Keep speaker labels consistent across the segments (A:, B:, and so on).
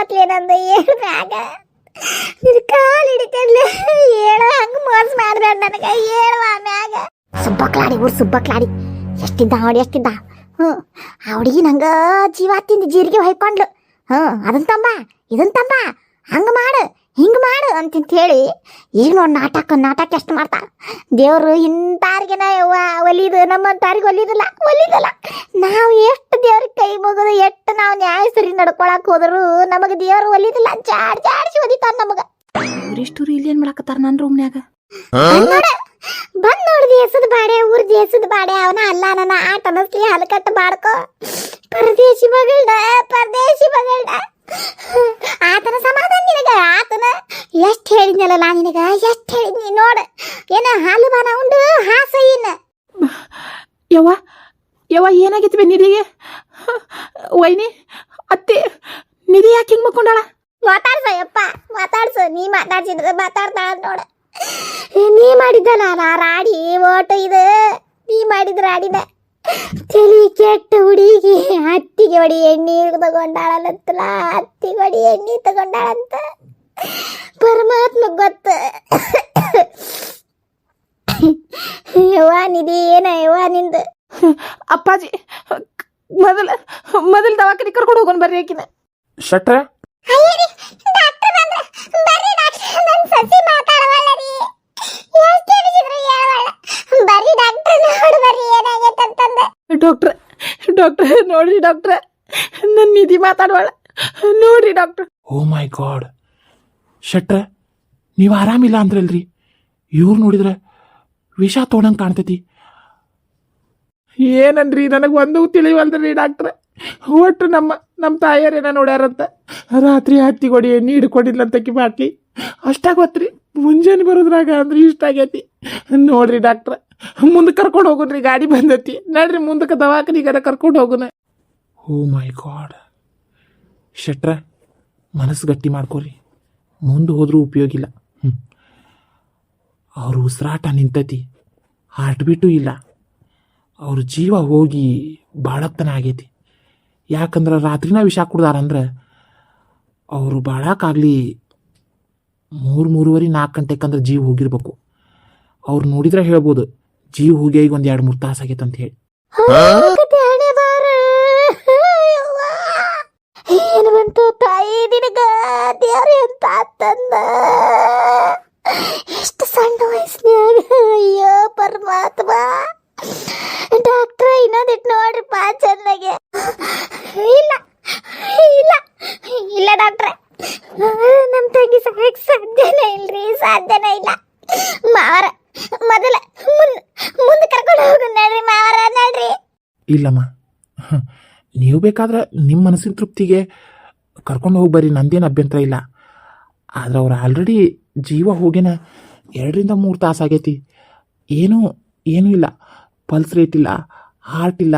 A: ಆತ್ಲೆ ನಂದು ಮ್ಯಾಗ? ನಿನ್ ಕಾಲ್ ಹಿಡಿತಲ್ಲ ಹೇಳ ಹಂಗ ಮೋಸ ಮಾಡ್ಬೇಡ ನನಗ ಹೇಳುವ ಮ್ಯಾಗ. ಸುಬ್ಬಕ್ಲಾಡಿ ಊರ್ ಸುಬ್ಬಕ್ಲಾಡಿ. ಎಷ್ಟಿದ್ದ ಅವಡಿ ಎಷ್ಟಿದ್ದ? ಹ್ಞೂ ಆ ಹುಡುಗಿ ನಂಗ ಜೀವ ತಿಂದು ಜೀರಿಗೆ ಹೊಯ್ಕೊಂಡ್ಲು. ಹ್ಞೂ ಅದನ್ ತಂಬ, ಇದನ್ ತಂಬ. ಹಂಗ ಮಾಡು. ಹಿಂಗ ಮಾಡು ಅಂತಂತ ಹೇಳಿ ಈಗ ನೋಡಿ ನಾಟಕ ನಾಟಕ ಎಷ್ಟು ಮಾಡ್ತಾರ. ದೇವ್ರು ಇಂತಾರಿಗೆನ ಒಲಿದು ನಮ್ಮಂತಾರಿಗೆ ಒಲಿದಿಲ್ಲ ಒಲಿದಿಲ್ಲ. ನಾವು ಎಷ್ಟು ದೇವ್ರ ಕೈ ಮುಗಿದು ಎಷ್ಟು ನಾವು ನ್ಯಾಯ ಸರಿ ನಡ್ಕೊಳಕ್ ಹೋದ್ರು ನಮಗೆ ದೇವ್ರು ಒಲಿದಿಲ್ಲ. ಜಾಡ್ ಜಾಡ್ಸಿ ಒದಿತಾರ ನಮಗ.
B: ಇಷ್ಟು ಇಲ್ಲಿ ಏನ್ ಮಾಡಕತ್ತಾರ ನನ್ನ ರೂಮ್ನ್ಯಾಗ
A: ನೋಡ. ಬಂದ್ ನೋಡಿ ಎಸದ್ ಬಾಡೆ ಊರ್ ಎಸದ್ ಬಾಡೆ. ಅವನ ಅಲ್ಲ ನನ್ನ ಆಟ ಅನ್ನಿಸ್ಲಿ ಹಲಕಟ್ಟ ಬಾಡ್ಕೋ. ಪರದೇಶಿ ಮಗಳ್ಡ ಪರದೇಶಿ ಮಗಳ್ಡ ಆತನ ಸಮಾಧಾನ ನಿನಗ ಆತನ ಎಷ್ಟು ಹೇಳಿದ್ನಲ್ಲ ನಿನಗ ಎಷ್ಟು ಹೇಳಿದ್ನಿ ನೋಡ. ಏನ ಹಾಲು ಬಾನ ಉಂಡು ಹಾಸ ಏನ?
B: ಯವ್ವ ಯವ್ವ ಏನಾಗಿತ್ತು ಬೇ ನಿಧಿಗೆ ವೈನಿ ಅತ್ತೆ ನಿಧಿ ಯಾಕೆ ಹಿಂಗ್ ಮಕ್ಕೊಂಡಾಳ?
A: ಮಾತಾಡ್ಸ ಯಪ್ಪ ಮಾತಾಡ್ಸು. ನೀ ಮಾತಾಡ್ಸಿದ್ರೆ ಮಾತಾಡ್ತಾಳ ನೋಡ. ನೀ ಮಾಡಿದ್ದಲ್ಲ ನಾ ರಾಡಿ ಓಟು ಇದು. ನೀ ಮಾಡಿದ ರಾಡಿನ. ತಲಿ ಕೆಟ್ಟ ಹುಡುಗಿ ಹತ್ತಿಗೆ ಹೊಡಿ ಎಣ್ಣೆ ತಗೊಂಡಾಳಂತಲ್ಲ ಹತ್ತಿಗೆ ಹೊಡಿ ಎಣ್ಣೆ ತಗೊಂಡಾಳಂತ. ಪರಮಾತ್ಮ ಗೊತ್ತ. ಯವ್ವ ನಿಧಿ ಏನ ಯವ್ವ ನಿಂದು?
B: ಅಪ್ಪಾಜಿ ಮೊದಲ ಮೊದಲ ದವಾಖಾನೆ ಕರ್ಕೊಂಡು ಹೋಗೋಣ ಬರ್ರಿ ಆಕಿನ.
C: ಶಟ್ರ?
A: ಅಯ್ಯರಿ ಡಾಕ್ಟರ್ ಬಂದ್ರ ಬರ್ರಿ ಡಾಕ್ಟರ್. ನನ್ನ ಸಸಿ ಮಾತಾಡವಲ್ಲರಿ ಎಷ್ಟು ಹೇಳಿದ್ರು ಹೇಳವಲ್ಲ ಡಾಕ್ಟರ್ ನೋಡಿ ಬರ್ರಿ ಏನಾಗೈತೆ ಅಂತಂದ.
B: ಡಾಕ್ಟ್ರ ಡಾಕ್ಟ್ರ ನೋಡ್ರಿ ಡಾಕ್ಟ್ರ ನನ್ನ ನಿಧಿ ಮಾತಾಡುವಳ. ನೋಡ್ರಿ ಡಾಕ್ಟ್ರ.
C: ಓ ಮೈ ಗಾಡ್. ಶಟ್ರ ನೀವು ಆರಾಮಿಲ್ಲ ಅಂದ್ರಲ್ರಿ? ಇವ್ರು ನೋಡಿದ್ರೆ ವಿಷ ತೊಗೊಂಡಂಗೆ ಕಾಣ್ತೈತಿ.
B: ಏನನ್ರಿ ನನಗೆ ಒಂದು ತಿಳಿವಲ್ದ್ರಿ ಡಾಕ್ಟ್ರ. ಒಟ್ಟು ನಮ್ಮ ನಮ್ಮ ತಾಯಿಯರೇನ ನೋಡ್ಯಾರಂತ. ರಾತ್ರಿ ಹತ್ತಿಗೊಡಿ ಎಣ್ಣೆ ಹಿಡ್ಕೊಂಡಿದ್ಲಂತಕಿ ಬಾಟ್ಲಿ. ಅಷ್ಟಾಗ ಗೊತ್ತ್ರಿ ಮುಂಜಾನೆ ಬರೋದ್ರಾಗ ಅಂದ್ರೆ ಇಷ್ಟ ಆಗೈತಿ. ನೋಡ್ರಿ ಡಾಕ್ಟ್ರ. ಮುಂದೆ ಕರ್ಕೊಂಡು ಹೋಗುನ್ರಿ ಗಾಡಿ ಬಂದತಿ. ನಡ್ರಿ, ಮುಂದಕ್ಕೆ ದವಾಖಾನಿಗಾರ ಕರ್ಕೊಂಡು ಹೋಗುನ.
C: ಓ ಮೈ ಗಾಡ್. ಶೆಟ್ರ, ಮನಸ್ಸು ಗಟ್ಟಿ ಮಾಡ್ಕೊರಿ. ಮುಂದೆ ಹೋದ್ರೂ ಉಪಯೋಗ ಇಲ್ಲ. ಹ್ಞೂ ಅವ್ರ ಉಸಿರಾಟ ನಿಂತತಿ. ಹಾರ್ಟ್ ಬಿಟ್ಟು ಇಲ್ಲ. ಅವ್ರ ಜೀವ ಹೋಗಿ ಬಾಳತ್ತನ ಆಗೈತಿ. ಯಾಕಂದ್ರೆ ರಾತ್ರಿನ ವಿಷ ಕುಡ್ದಾರಂದ್ರೆ ಅವರು ಬಾಳಕ್ಕಾಗಲಿ ಮೂರು, ಮೂರುವರೆ, ನಾಲ್ಕು ಅಂದ್ರೆ ಜೀವ ಹೋಗಿರ್ಬೇಕು. ಅವ್ರು ನೋಡಿದ್ರೆ ಹೇಳ್ಬೋದು ಜೀವ ಹೋಗಿ ಈಗ ಒಂದು ಎರಡು ಮೂರು ತಾಸು ಆಗೈತೆ ಅಂತ ಹೇಳಿ.
A: ಏನು ಬಂತು ತಾಯಿ ನಿನಗ ದೇವ್ರ ಎಂತ ತಂದ. ಎಷ್ಟು ಸಣ್ಣ ವಯಸ್ಸಿನಾಗ ಅಯ್ಯೋ ಪರಮಾತ್ಮ. ಡಾಕ್ಟ್ರ ಇನ್ನೊಂದಿಟ್ಟು ನೋಡ್ರಿಪ್ಪ ಚೆನ್ನಾಗೆ. ಇಲ್ಲ ಇಲ್ಲ ಇಲ್ಲ ಡಾಕ್ಟ್ರೆ ನಮ್ಮ ತಂಗಿ ಸಾಯಕ್ ಸಾಧ್ಯನೇ ಇಲ್ರಿ ಸಾಧ್ಯನೇ ಇಲ್ಲ ಮಾವರ ಮೊದಲ ಮುಂದ್ ಮುಂದೆ ಕರ್ಕೊಂಡು ಹೋಗು ನಡ್ರಿ ಮಾವರ ನಡ್ರಿ
C: ಇಲ್ಲಮ್ಮ. ನೀವು ಬೇಕಾದ್ರೆ ನಿಮ್ಮ ಮನಸ್ಸಿನ ತೃಪ್ತಿಗೆ ಕರ್ಕೊಂಡು ಹೋಗಿ ಬರ್ರಿ, ನಂದೇನು ಅಭ್ಯಂತರ ಇಲ್ಲ. ಆದ್ರೆ ಅವ್ರು ಆಲ್ರೆಡಿ ಜೀವ ಹೋಗಿನ ಎರಡರಿಂದ ಮೂರು ತಾಸು ಆಗೈತಿ. ಏನೂ ಏನೂ ಇಲ್ಲ. ಪಲ್ಸ್ ರೇಟ್ ಇಲ್ಲ ಹಾರ್ಟ್ ಇಲ್ಲ,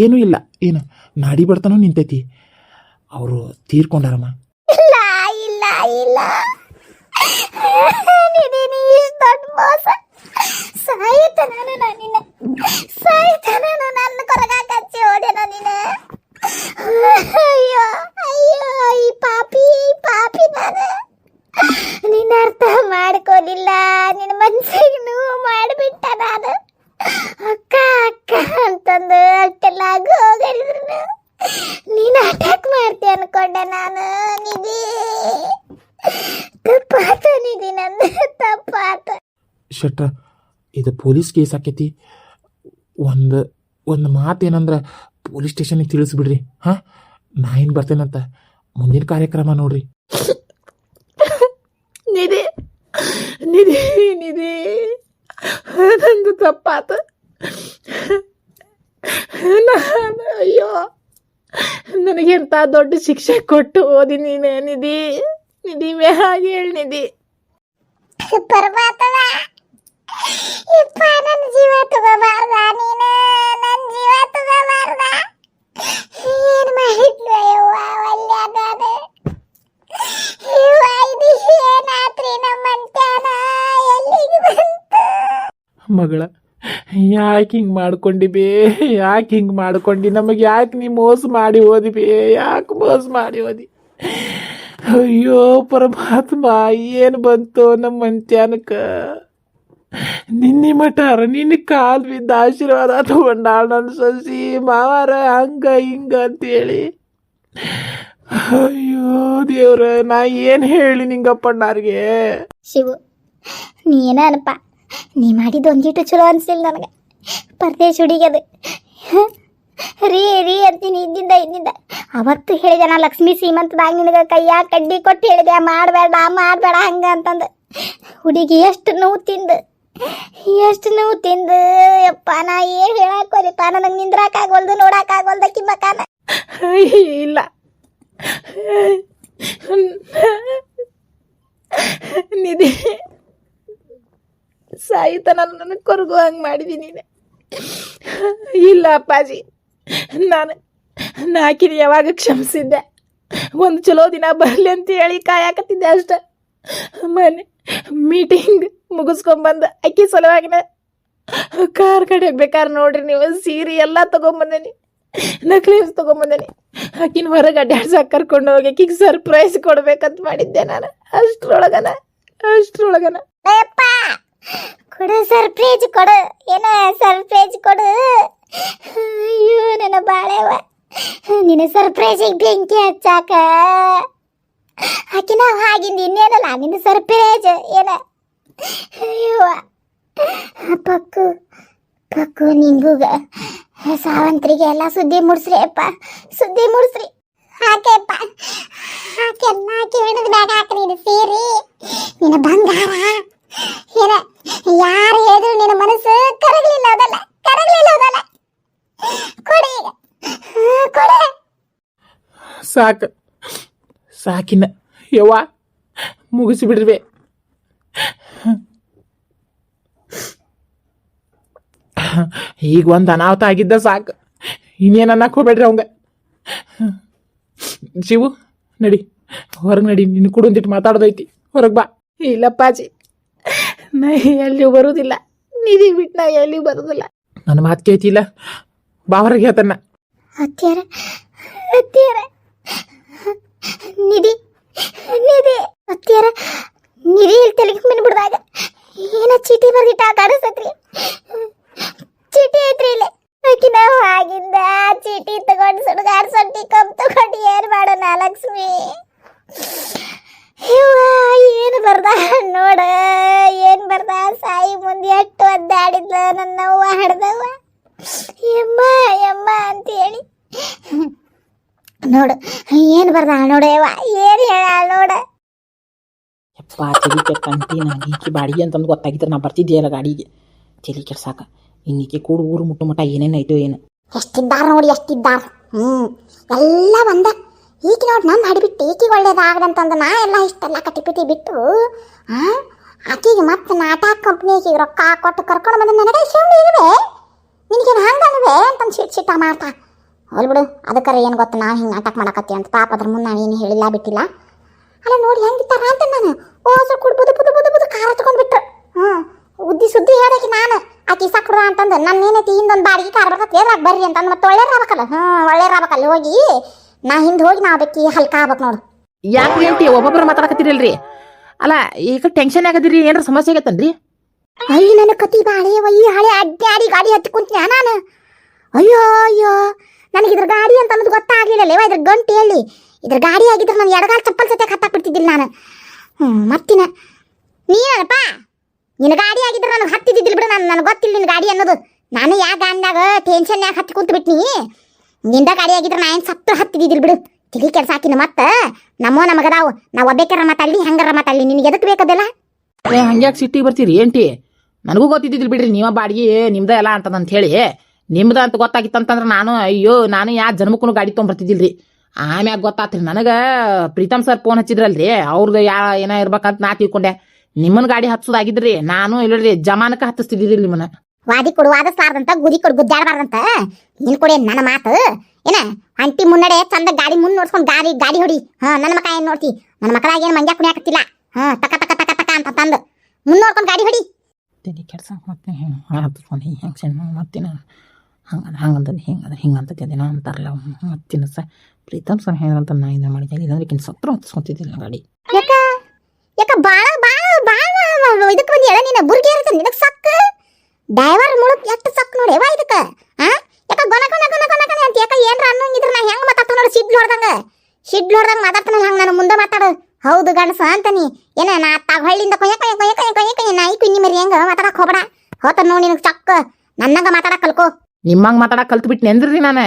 C: ಏನೂ ಇಲ್ಲ. ಏನು, ನಾಡಿ ಬಡ್ತಾನೂ ನಿಂತೈತಿ. ಅವರು ತೀರ್ಕೊಂಡಾರಮ್ಮ.
A: ಇಲ್ಲ ಇಲ್ಲ ನೀನೇನು ಇಷ್ಟು ದೊಡ್ಡ ಮೋಸ ಸಾಯಿತ ನಾನು ನಿನ್ನ. ಸಾಯಿತ ನಾನು ನನ್ನ ಕೊರಗಾಕ ಹಚ್ಚಿ ಓಡ್ಯಾನ ನೀನು. ಅಯ್ಯೋ ಅಯ್ಯೋ, ಈ ಪಾಪಿ ಪಾಪಿ ನಾನು. ನಿನ್ನ ಅರ್ಥ ಮಾಡ್ಕೋಲಿಲ್ಲ. ನಿನ್ನ ಮನ್ಸಿಗೆ ನೋವು ಮಾಡಿಬಿಟ್ಟ ನಾನು. ಅಕ್ಕ ಅಕ್ಕ ಅಂತಂದು ಅಷ್ಟೆಲ್ಲ ಹೋಗಿದ್ರು ನೀನು ಅಟ್ಯಾಕ್ ಮಾಡ್ತೀಯ ಅನ್ಕೊಂಡೆ ನಾನು, ನಿಧಿ. ತಪ್ಪಾತ ನಿಧಿ ನಂದು, ತಪ್ಪಾತ.
C: ಶೆಟ್ರ ಇದು ಪೊಲೀಸ್ ಕೇಸ್ ಆಕೈತಿ. ಒಂದು ಒಂದು ಮಾತೇನಂದ್ರೆ ಪೊಲೀಸ್ ಸ್ಟೇಷನಿಗೆ ತಿಳಿಸ್ಬಿಡ್ರಿ. ಹಾಂ? ನಾ ಏನು ಬರ್ತೇನಂತ? ಮುಂದಿನ ಕಾರ್ಯಕ್ರಮ ನೋಡ್ರಿ.
B: ನಿಧಿ ನಿಧಿ ನಿಧಿ. ನಂದು ತಪ್ಪಾತ. ನಾನು ಅಯ್ಯೋ. ನನಗೆಂತ ದೊಡ್ಡ ಶಿಕ್ಷೆ ಕೊಟ್ಟು ಓದಿ ನೀನೇ ನಿಧಿ. ನಿಧಿ ಮೇ ಹಾಗೆ ಹೇಳಿ ನಿಧಿ
A: ಇಪ್ಪ ನನ್ನ ಜೀವ ತಗೋಬಾರ್ದ ನೀನು ನನ್ನ ಜೀವ ತಗೋಬಾರ್ದ ಏನ್ ಮಾಡಿದ್ಲು ಯವ್ವ ಒಳ್ಳೆ ನಾನು ಯವ್ವ ಇದು ಏನಾತ್ರಿ ನಮ್ಮ ಅಂತ್ಯಾನ ಎಲ್ಲಿಗೆ ಬಂತು
C: ಮಗಳ. ಯಾಕೆ ಹಿಂಗೆ ಮಾಡ್ಕೊಂಡಿ ಬೇ? ಯಾಕೆ ಹಿಂಗೆ ಮಾಡ್ಕೊಂಡಿ? ನಮಗೆ ಯಾಕೆ ನೀ ಮೋಸ ಮಾಡಿ ಓದಿ ಬೇ? ಯಾಕೆ ಮೋಸ ಮಾಡಿ ಓದಿ
B: ಅಯ್ಯೋ ಪರಮಾತ್ಮ, ಏನು ಬಂತು ನಮ್ಮ ಮಂತ್ಯಾನಕ? ನಿನ್ನೆ ಮಠಾರ ನಿನ್ನ ಕಾಲು ಬಿದ್ದ ಆಶೀರ್ವಾದ ತಗೊಂಡಾಳ ನನ್ನ ಸಸಿ. ಮಾವಾರ ಹಂಗ ಹಿಂಗ ಅಂತೇಳಿ. ಅಯ್ಯೋ ದೇವ್ರ, ನಾ ಏನು ಹೇಳಿ ನಿಂಗಪ್ಪಣ್ಣಾರಿಗೆ?
A: ಶಿವು, ನೀ ಏನ ಅನಪ್ಪ ನೀ ಮಾಡಿದ ಒಂದಿಟ್ಟು ಚಲೋ ಅನ್ಸಿಲ್ಲ ನನಗೆ. ಪರದೇಶ ಹುಡುಗಿಯದು ರೀ ರೀ ಅಂತೀನಿ ಇದ್ದಿದ್ದ ಇದ್ದಿದ್ದ ಅವತ್ತು ಹೇಳಿದೆ ನಾ ಲಕ್ಷ್ಮಿ ಸೀಮಂತದಾಗ ನಿನಗೆ ಕೈಯಾಗ ಕಡ್ಡಿ ಕೊಟ್ಟು ಹೇಳಿದೆ ಮಾಡಬೇಡ ಮಾಡಬೇಡ ಹಂಗೆ ಅಂತಂದು. ಹುಡುಗಿ ಎಷ್ಟು ನೋವು ತಿಂದು, ಎಷ್ಟು ನೋವು ತಿಂದು, ಯಪ್ಪ, ನಾ ಏನು ಹೇಳಾಕೋರಿಪ್ಪ ನನಗೆ ನಿಂದ್ರಾಕಾಗೋಲ್ದು ನೋಡಕ್ಕಾಗವಲ್ದು ಕಿಮ್ಮಕಾನ ಮಕಾನ.
B: ಇಲ್ಲ. ನಿಧಿ ಸಾಯಿತನ ನನಗೆ ಕೊರಗು ಹಂಗೆ ಮಾಡಿದಿ ನೀನು. ಇಲ್ಲ ಅಪ್ಪಾಜಿ, ನಾನು ನಾಕಿನ ಯಾವಾಗ ಕ್ಷಮಿಸಿದ್ದೆ. ಒಂದು ಚಲೋ ದಿನ ಬರಲಿ ಅಂತ ಹೇಳಿ ಕಾಯಕತ್ತಿದ್ದೆ ಅಷ್ಟೆ. ಮನೆ ಮೀಟಿಂಗ್ ಮುಗಿಸ್ಕೊಂಬಂದು ಅಕ್ಕಿ ಸಲುವಾಗಿನ ಕಾರ್ ಕಡೆ ಬೇಕಾದ್ರೆ ನೋಡ್ರಿ ನೀವು, ಸೀರೆ ಎಲ್ಲ ತೊಗೊಂಬಂದೇನಿ ನಕ್ಲೇಸ್ ತೊಗೊಂಬಂದೇನಿ. ಆಕಿನ ಹೊರಗೆ ಅಡ್ಡಾಡ್ಸಕ್ಕೆ ಕರ್ಕೊಂಡು ಹೋಗಿ ಆಕಿಗೆ ಸರ್ಪ್ರೈಸ್ ಕೊಡ್ಬೇಕಂತ ಮಾಡಿದ್ದೆ ನಾನು. ಅಷ್ಟ್ರೊಳಗನ ಅಷ್ಟ್ರೊಳಗನ.
A: ಕೊಡು ಸರ್ಪ್ರೈಜ್ ಕೊಡು. ಏನ ಸರ್ಪ್ರೈಜ್ ಕೊಡು? ಅಯ್ಯೋ, ನನ್ನ ಬಾಳೆವ ನಿನ್ನ ಸರ್ಪ್ರೈಜಿಗೆ ಬೆಂಕಿ ಹಚ್ಚಾಕ. ಆಕಿ ನಾವು ಹಾಗಿಂದ ಇನ್ನೇನಲ್ಲ, ನಿನ್ನ ಸರ್ಪ್ರೈಜ್ ಏನ? ಅಯ್ಯೋ, ಪಕ್ಕು ಪಕ್ಕು ನಿಂಗೂಗ. ಸಾವಂತ್ರಿಗೆ ಎಲ್ಲ ಸುದ್ದಿ ಮುಡ್ಸ್ರಿ ಅಪ್ಪ, ಸುದ್ದಿ ಮುಡ್ಸ್ರಿ. ಹಾಕೆಪ್ಪ. ಹಾಕೆಲ್ಲ ಹಾಕಿ ಹೆಣದ ಬ್ಯಾಗ ಹಾಕಿ ನೀನು, ಸೇರಿ. ನಿನ್ನ ಬಂಗಾರ. ಏನ ಯಾರು ಹೇಳಿದ್ರು ನಿನ್ನ ಮನಸ್ಸು ಕರಗಲಿಲ್ಲ ಅದಲ್ಲ ಕರಗಲಿಲ್ಲ ಅದಲ್ಲ ಕೊಡಿ ಕೊಡು.
B: ಸಾಕು. ಸಾಕಿನ ಯವ್ವ ಮುಗಿಸಿಬಿಡ್ರಿ ಈಗ ಒಂದು ಅನಾಹುತ ಆಗಿದ್ದ ಸಾಕು. ಇನ್ನೇನು ಅನ್ನಕ್ಕೆ ಹೋಗ್ಬೇಡ್ರಿ ಅವಂಗ. ಶಿವು ನಡಿ. ಹೊರಗೆ ನಡಿ ನಿನ್ನ ಕುಡೊಂದಿಟ್ಟು ಮಾತಾಡೋದೈತಿ. ಹೊರಗೆ ಬಾ. ಇಲ್ಲಪ್ಪಾಜಿ ನಾ ಎಲ್ಲಿ ಬರುವುದಿಲ್ಲ. ನಿಧಿ ಬಿಟ್ಟು ನಾ ಎಲ್ಲಿ ಬರುವುದಿಲ್ಲ. ನನ್ನ ಮಾತು ಕೇಳ್ತಿಲ್ಲ. ಬಾವರಿಗೆ ಹೇಳ್ತಾನ.
A: ಹತ್ತಿರ ಹತ್ತಿರ ನಿಧಿ ನಿಧಿ. ಹತ್ತಿರ ನಿಧಿ ತೆಲಗಿ ಮಿನ್ ಬಿಡ್ದಾಗ. ಏನ ಚೀಟಿ ಬರ್ದಿಟ್ಟ ಕಾಣಿಸ್ತತ್ರಿ ಚೀಟಿ ಐತ್ರಿ ಇಲ್ಲಿ. ಆಕಿ ನಾವು ಆಗಿಂದ ಚೀಟಿ ತಗೊಂಡು ಸುಡುಗಾಡ್ ಸೊಟ್ಟಿ ಕಮ್ ತಗೊಂಡು ಏನ್ ಮಾಡೋಣ ಲಕ್ಷ್ಮಿ? ಬರ್ದ? ನೋಡ ಏನ್ ಬರ್ದ? ಸಾಯಿ ಮುಂದೆ ಎಷ್ಟು ಒದ್ದಾಡಿದ್ಲ ನನ್ನವ್ವ ಹಡ್ದವ್ವ? ಯಮ್ಮ ಯಮ್ಮ ಅಂತ ಹೇಳಿ ನೋಡು ಏನ್ ಬರ್ದ? ನೋಡೇವ ಏನ್ ಹೇಳ? ನೋಡ.
D: ಯಪ್ಪ ತಲೆ ಕೆಟ್ಟಂತಿ ನಾನು ಈಕಿ ಬಾಡಿಗೆ ಅಂತಂದು ಗೊತ್ತಾಗಿದ್ರೆ ನಾ ಬರ್ತಿದ್ದೆ ಅಲ್ಲ ಗಾಡಿಗೆ. ತಲೆ ಕೆಡ್ಸಾಕ. ಇನ್ನೀಕೆ ಕೂಡು ಊರು ಮುಟ್ಟು ಮಟ್ಟ ಏನೇನು ಐತೋ ಏನು.
A: ಎಷ್ಟಿದ್ದಾರ ನೋಡಿ ಎಷ್ಟಿದ್ದಾರ. ಹ್ಞೂ ಎಲ್ಲ ಒಂದ. ಈಗ ನೋಡಿ ನಮ್ಮ ಹಡಿಬಿಟ್ಟು ಈಕಿಗೆ ಒಳ್ಳೇದಾಗದಂತಂದು ನಾ ಎಲ್ಲ ಇಷ್ಟೆಲ್ಲ ಕಟ್ಟಿಪಿಟಿ ಬಿಟ್ಟು ಆಕಿಗೆ ಮತ್ತೆ ನಾಟಕ ಕಂಪ್ನಿಗೆ ರೊಕ್ಕ ಕೊಟ್ಟು ಕರ್ಕೊಂಡು ಬಂದು ನನಗೆ ಸುಮ್ಮನೆ ಇರುವೆ ನಿನಗೇನು ಅಲ್ವೇ ಅಂತಂದು ಸಿಟ್ ಸಿಟ್ಟ ಮಾಡ್ತಾ. ಬಿಡು ಅದಕ್ಕರ ಏನು ಗೊತ್ತು, ನಾನು ಹಿಂಗೆ ನಾಟಕ ಮಾಡಕತ್ತಿ ಅಂತ ಪಾಪ ಅದ್ರ ಮುಂದೆ ನಾನು ಏನು ಹೇಳಿಲ್ಲ ಬಿಟ್ಟಿಲ್ಲ. ಅಲ್ಲ ನೋಡಿ ಹೆಂಗಿತ್ತಾರ ಅಂತ ನಾನು. ಓ ಸರ್ ಕುಡ್ ಬುದು ಬುದು ಬುದು ಖಾರ ತಗೊಂಡ್ಬಿಟ್ರು. ಹ್ಞೂ ಉದ್ದಿ ಸುದ್ದಿ ಹೇಳಕ್ಕೆ ನಾನು. ಆಕಿ ಸಕ್ರು ಅಂತಂದು ನನ್ನ ಏನೈತಿ ಇನ್ನೊಂದು ಬಾಡಿಗೆ ಕಾರ್ ಬರ್ತದೆ ಏರಾಗ ಬರ್ರಿ ಅಂತಂದು, ಮತ್ತೆ ಒಳ್ಳೆ ರಾಬಕಲ್ಲ. ಹ್ಞೂ ಒಳ್ಳೆ ರಾಬಕಲ್ಲಿ ಹೋಗಿ ನಾ ಹಿಂದೆ ಹೋಗಿ ನಾ ಅದಕ್ಕೆ ಹಲ್ಕ ಆಗ್ಬೇಕು ನೋಡು.
D: ಯಾಕೆ ಹೇಳ್ತಿ ಒಬ್ಬೊಬ್ಬರು ಮಾತಾಡಕತ್ತಿರಲ್ರಿ? ಅಲ್ಲ ಈಗ ಟೆನ್ಷನ್ ಆಗದಿರಿ ಏನಾರ ಸಮಸ್ಯೆ ಆಗತ್ತನ್ರಿ?
A: ಅಯ್ಯ ನನ್ನ ಕತಿ ಬಾಳೆ ಈ ಹಳೆ ಅಡ್ಡಾಡಿ ಗಾಡಿ ಹತ್ತಿ ಕುಂತೀನಿ ನಾನು? ಅಯ್ಯೋ ಅಯ್ಯೋ ನನಗೆ ಇದ್ರ ಗಾಡಿ ಅಂತ ಅನ್ನೋದು ಗೊತ್ತಾಗ್ಲಿಲ್ಲ ಲೇವ ಇದ್ರ ಗಂಟು ಹೇಳಿ. ಇದ್ರ ಗಾಡಿ ಆಗಿದ್ರೆ ನಾನು ಎರಡು ಚಪ್ಪಲ್ ಸತ್ಯ ಹತ್ತಾಕ್ ಬಿಡ್ತಿದ್ದಿಲ್ಲ ನಾನು. ಹ್ಞೂ ಮತ್ತಿನ? ನೀನಪ್ಪ ನಿನ್ನ ಗಾಡಿ ಆಗಿದ್ರೆ ನನಗೆ ಹತ್ತಿದ್ದಿದ್ದಿಲ್ಲ ಬಿಡು ನಾನು ನನಗೆ ಗೊತ್ತಿಲ್ಲ ನಿನ್ನ ಗಾಡಿ ಅನ್ನೋದು. ನಾನು ಯಾ ಗಾಡಿನಾಗ ಟೆನ್ಷನ್ ಯಾಕೆ ಹತ್ತಿ ಕುಂತು ಬಿಟ್ನಿ? ನಿಂದ ಗಾಡಿ ಆಗಿದ್ರೆ ನಾ ಏನು ಸತ್ತು ಹತ್ತಿದ್ದಿಲ್ಲ ಬಿಡು. ತಿಳಿ ಕೆಲಸ ಹಾಕಿನ ಮತ್ತೆ. ನಮ್ಮೋ ನಮಗದಾವು ನಾವು ಒಬ್ಬೇಕಾರ ಮಾತಾಡಲಿ, ಹೆಂಗಾರ ಮಾತಾಡಲಿ, ನಿನಗೆ ಎದಕ್ಕೆ ಬೇಕದೆಲ್ಲ
D: ಏ, ಹಂಗ್ಯಾಕೆ ಸಿಟ್ಟಿಗೆ ಬರ್ತೀರಿ ಏಂಟಿ ನನಗೂ ಗೊತ್ತಿದ್ದಿದ್ರು ಬಿಡ್ರಿ, ನೀವ ಬಾಡಿಗೆ, ನಿಮ್ದ ಎಲ್ಲ ಅಂತದಂತ ಹೇಳಿ. ನಿಮ್ದ ಅಂತ ಗೊತ್ತಾಗಿತ್ತಂತಂದ್ರೆ ನಾನು, ಅಯ್ಯೋ, ನಾನು ಯಾ ಜನ್ಮಕ್ಕೂ ಗಾಡಿ ತೊಗೊಂಬರ್ತಿದ್ದಿಲ್ರಿ ಆಮ್ಯಾಗ ಗೊತ್ತಾತ್ರಿ, ನನಗೆ ಪ್ರೀತಮ್ ಸರ್ ಫೋನ್ ಹಚ್ಚಿದ್ರಲ್ರಿ ಅವ್ರದ್ದು ಯಾ ಏನ ಇರ್ಬೇಕಂತ ನಾ ತಿಳ್ಕೊಂಡೆ. ನಿಮ್ಮನ್ನ ಗಾಡಿ ಹಚ್ಚೋದಾಗಿದ್ರಿ ನಾನು ಇಲ್ಲರಿ ಜಮಾನಕ್ಕೆ ಹತ್ತಿಸ್ತಿದ್ದಿಲ್ಲ ನಿಮ್ಮನ್ನ.
A: ವಾದಿ ಕೊಡು ವಾದಿಸ್ಲಾರ್ದಂತ ಗುದಿ ಕೊಡು ಗುದ್ದಾಡಬಾರ್ದಂತ. ನೀನ್ ಕೊಡಿ ನನ್ನ ಮಾತು. ಏನ? ಅಂಟಿ ಮುನ್ನಡೆ ಚಂದ ಗಾಡಿ ಮುಂದ್ ನೋಡ್ಸ್ಕೊಂಡು ಗಾಡಿ ಗಾಡಿ ಹೊಡಿ. ಹಾ ನನ್ನ ಮಕ್ಕ ಏನ್ ನೋಡ್ತಿ? ನನ್ನ ಮಕ್ಕಳಾಗ ಏನು ಮಂಜಾ ಕುಣಿಯಾಕತ್ತಿಲ್ಲ? ಹಾ ತಕ ತಕ ತಕ ತಕ ಅಂತ ತಂದು ಮುಂದೆ ನೋಡ್ಕೊಂಡು ಗಾಡಿ ಹೊಡಿ.
D: ತಲೆ ಕೆಡ್ಸ ಮತ್ತೆ ಹತ್ತಿಸ್ಕೊಂಡು ಹೆಂಗೆ ಸಣ್ಣ ಹಂಗ ನಾನು ಹಂಗಂದ್ರೆ ಅದ ಹಿಂಗಂದ್ರೆ ಹಿಂಗಂತ ದಿನ ಅಂತಾರಲ್ಲ ಮತ್ತಿನ ಸ ಪ್ರೀತಮ್ ಸರ್ ಹೇಳಂತ ನಾ ಇದನ್ನ ಮಾಡಿದ್ದೆ. ಇಲ್ಲಾಂದ್ರೆ ಕಿನ್ ಸತ್ರ ಹತ್ಸ್ಕೊಂತಿದ್ದಿಲ್ಲ ಗಾಡಿ.
A: ಯಾಕ? ಯಾಕ ಬಾಳ ಬಾಳ ಬಾಳ ಇದಕ್ಕೆ ಬಂದಿ ನೀನು? ಬುರ್ಗಿ ಇರುತ್ತೆ ನಿನಗೆ ಸಕ್ಕ ಡೈವರ್ ಮುಳುಕ್ ಎಷ್ಟು ಸಕ್ ನೋಡಿ. ವಾ ಇದಕ್ಕೆ. ಆ? ಯಾಕ ಗೊನ ಗೊನ ಗೊನ ಗೊನ ಗೊನ ಅಂತ. ಯಾಕ ಏನ್ರ ಅನ್ನಂಗಿದ್ರ ನಾ ಹೆಂಗ್ ಮಾತಾಡ್ತಾನ ನೋಡಿ ಸಿಡ್ಲು ಹೊಡ್ದಂಗ. ಸಿಡ್ಲು ಹೊಡ್ದಂಗ ಮಾತಾಡ್ತಾನಲ್ಲ ಹಂಗ ನಾನು ಮುಂದೆ ಮಾತಾಡು. ಹೌದು ಗಣಸ ಅಂತಾನಿ. ಏನ ನಾ ತಗೊಳ್ಳಿಂದ ಕೊಯ್ಯ ಕೊಯ್ಯ ಕೊಯ್ಯ ಕೊಯ್ಯ ಕೊಯ್ಯ ಕೊಯ್ಯ ನಾಯಿ ಕುഞ്ഞി ಮರಿ ಹೆಂಗ ಮಾತಾಡಕ್ ಹೋಗ್ಬೇಡ. ಹೋತ ನೋಡಿ ನಿನಗೆ ಸಕ್ಕ ನನ್ನಂಗ ಮಾತಾಡಕ್ ಕಲ್ಕೋ.
D: ನಿಮ್ಮಂಗ ಮಾತಾಡಕ್ಕೆ ಕಲ್ತು ಬಿಟ್ಟು ನೆಂದ್ರಿ ನಾನು.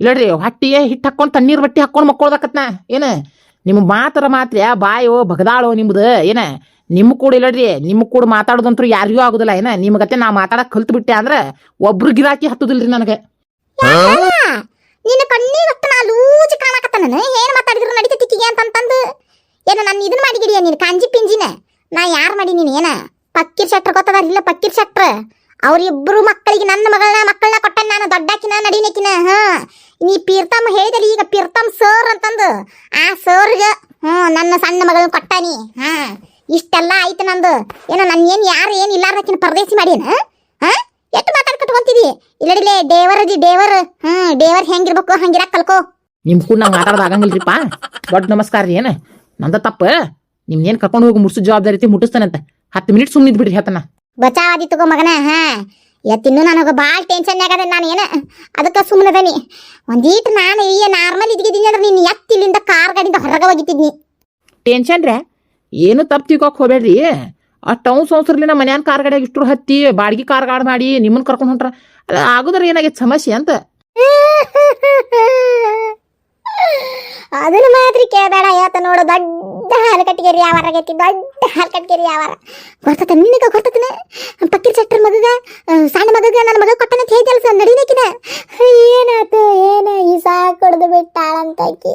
D: ಇಲ್ಲಡ್ರಿ, ಹೊಟ್ಟಿಗೆ ಹಿಟ್ಟು ಹಾಕೊಂಡು ತಣ್ಣೀರು ಬಟ್ಟೆ ಹಾಕೊಂಡು ಮಕ್ಕೊಳ್ದಕತ್ನ ಏನು? ನಿಮ್ಮ ಮಾತರ ಮಾತ್ರ ಬಾಯೋ, ಬಗದಾಳೋ ನಿಮ್ದು. ಏನ? ನಿಮ್ಮ ಕೂಡ ಇಲ್ಲಡ್ರಿ ನಿಮ್ಮ ಕೂಡ ಮಾತಾಡೋದಂತೂ ಯಾರಿಗೂ ಆಗುದಿಲ್ಲ, ಏನ? ನಿಮ್ಗತ್ತೆ ನಾ ಮಾತಾಡಕ್ ಕಲ್ತು ಬಿಟ್ಟೆ ಅಂದ್ರೆ ಒಬ್ರು ಗಿರಾಕಿ ಹತ್ತುದಿಲ್ರಿ ನನಗೆ.
A: ನಿನ್ನ ನಿನ್ನ ಕಣ್ಣಿಗಟ್ಟು ನಾ ಲೂಜಿ ಕಾಣಕತ್ತ ನಾನು ಏನ್ ಮಾತಾಡಿದ್ರು ನಡಿತೈತಿಗೆ ಅಂತಂತಂದು. ಏನ ನಾನು ಇದನ್ನ ಮಾಡಿಗಿಡಿಯ ನೀನು, ಕಾಂಜಿ ಪಿಂಜಿನ? ನಾ ಯಾರ್ ಮಾಡಿ ನೀನು, ಏನ? ಪಕ್ಕೀರ್ ಶೆಟ್ರ್ ಗೊತ್ತದ ಇಲ್ಲ ಪಕ್ಕೀರ್ ಶೆಟ್ರ್? ಅವ್ರಿಬ್ರು ಮಕ್ಕಳಿಗೆ ನನ್ನ ಮಗಳನ್ನ ಮಕ್ಕಳನ್ನ ಕೊಟ್ಟ ನಾನು, ದೊಡ್ಡಾಕಿನ, ನಡಿನಕಿನ, ಹಾ? ನೀ ಪೀರ್ತಮ್ ಹೇಳಿದರಿ, ಈಗ ಪೀರ್ತಮ್ ಸರ್ ಅಂತಂದು. ಆ ಸರ್ಗೆ, ಹ್ಮ್, ನನ್ನ ಸಣ್ಣ ಮಗಳನ್ನ ಕೊಟ್ಟಾನಿ ಹಾ? ಇಷ್ಟೆಲ್ಲ ಆಯ್ತು ನಂದು. ಏನೋ ನನ್ ಏನು ಯಾರು ಏನ್ ಇಲ್ಲಾರ್ದಕ್ಕಿನ ಪರದೇಸಿ ಮಾಡೇನ ಹಾ? ಎಷ್ಟು ಮಾತಾಡ್ ಕಟ್ಕೊಂತಿದಿ ಇಲ್ಲಡಿಲೆ ದೇವರ ಅದಿ ಡೇವರ್ ಹ್ಮ್ ಡೇವರ್ ಹೆಂಗಿರ್ಬೇಕು ಹಂಗಿರಕ್ ಕಲ್ಕೋ.
D: ನಿಮ್ ಕೂಡ ನಂಗೆ ಮಾತಾಡೋದು ಆಗಂಗಿಲ್ರಿಪ್ಪ ದೊಡ್ಡ ನಮಸ್ಕಾರ ರೀ ಏನು? ನಂದ ತಪ್ಪ. ನಿಮ್ನೇನು ಕರ್ಕೊಂಡು ಹೋಗಿ ಮುಡ್ಸೋ ಜವಾಬ್ದಾರಿ ಐತಿ ಮುಟ್ಟಿಸ್ತಾನಂತ ಹತ್ತು ಮಿನಿಟ್ ಸುಮ್ಮನೆ ಬಿಡ್ರಿ ಹೇಳ್ತಾನ.
A: ಬಚಾವಾದಿ ತಗೋ ಮಗನ ಹಾ? ಎತ್ತಿನ್ನು ನನಗೆ ಭಾಳ ಟೆನ್ಷನ್ ಆಗದ ನಾನು ಏನ? ಅದಕ್ಕೆ ಸುಮ್ಮನದನಿ ಒಂದೀಟ್ ನಾನು ಈ ನಾರ್ಮಲ್ ಇದ್ಗಿದ್ದೀನಿ ಅಂದ್ರೆ ನೀನು ಎತ್ತಿಲ್ಲಿಂದ ಕಾರ್ ಗಾಡಿಯಿಂದ ಹೊರಗೆ ಹೋಗಿದ್ದೀನಿ
D: ಟೆನ್ಷನ್ ರೀ? ಏನು ತಪ್ಪು ತಿಳ್ಕೊಕ್ ಹೋಗ್ಬೇಡ್ರಿ. ಆ ಟೌನ್ ಸಂಸ್ರಲಿ ನಮ್ಮ ಮನ್ಯಾನ ಕಾರ್ ಗಾಡಿಯಾಗ ಇಷ್ಟರು ಹತ್ತಿ, ಬಾಡಿಗೆ ಕಾರ್ ಗಾಡ್ ಮಾಡಿ ನಿಮ್ಮನ್ನ ಕರ್ಕೊಂಡು ಹೊಂಟ್ರ. ಅಲ್ಲ ಆಗುದ್ರ ಏನಾಗೈತೆ ಸಮಸ್ಯೆ ಅಂತ.
A: ಅದನ್ನ ಮಾತ್ರ ಕೇಳಬೇಡ. ಯಾತ ನೋಡು, ದೊಡ್ಡ ಹಾಲು ಕಟ್ಟಿಗೆರಿ ಯಾವಾರ ಆಗೈತಿ, ದೊಡ್ಡ ಹಾಲು ಕಟ್ಟಿಗೆರಿ ಯಾವಾರ. ಗೊತ್ತತ ನಿನಗ ಗೊತ್ತತನ ಪಕ್ಕಿರ್ ಚಟ್ಟರ್ ಮಗಗ ಸಣ್ಣ ಮಗಗ, ನನ್ನ ಮಗ ಕೊಟ್ಟನ ಸರ್, ನಡಿನೇಕಿನ. ಏನಾತು, ಏನ ಈ ಸಾಕು ಕುಡ್ದು ಬಿಟ್ಟಾಳ ಆಕಿ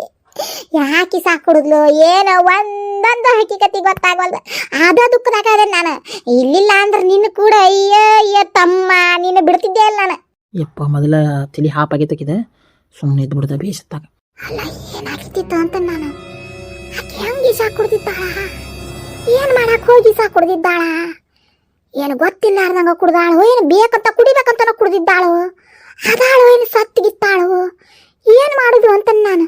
A: ಯಾಕೆ ಸಾಕು ಕುಡಿದ್ಲು ಏನೋ ಒಂದೊಂದು ಹಕ್ಕಿಕತಿ ಗೊತ್ತಾಗವಲ್ದು ಅದ ದುಃಖದಾಗ ಅದೇ ನಾನು. ಇಲ್ಲಿಲ್ಲ ಅಂದ್ರೆ ನಿನ್ನ ಕೂಡ ಅಯ್ಯೋ ಅಯ್ಯೋ ತಮ್ಮ ನಿನ್ನ ಬಿಡ್ತಿದ್ದೆ ಅಲ್ಲ ನಾನು?
D: ಯಪ್ಪ ಮೊದಲ ತಿಳಿ ಹಾಪ್ ಆಗೈತಕಿದೆ ಸುಮ್ಮನೆ ಇದ್ದು ಬಿಡ್ದ ಬೇಸತ್ತಾಗ
A: ಅಲ್ಲ ಏನಾಗ್ತಿತ್ತು ಅಂತ ನಾನು? ಆಕೆ ಹೆಂಗೆ ಸಾಕು ಕುಡ್ದಿದ್ದಾಳ ಏನು ಮಾಡಕ್ಕೆ ಹೋಗಿ ಸಾಕು ಕುಡ್ದಿದ್ದಾಳ ಏನು ಗೊತ್ತಿಲ್ಲಾರ್ದಂಗ ಕುಡ್ದಾಳು? ಏನು ಬೇಕಂತ ಕುಡಿಬೇಕಂತ ಕುಡ್ದಿದ್ದಾಳು? ಅದಾಳು ಏನು ಸತ್ತಿಗಿತ್ತಾಳು? ಏನು ಮಾಡುದು ಅಂತ ನಾನು?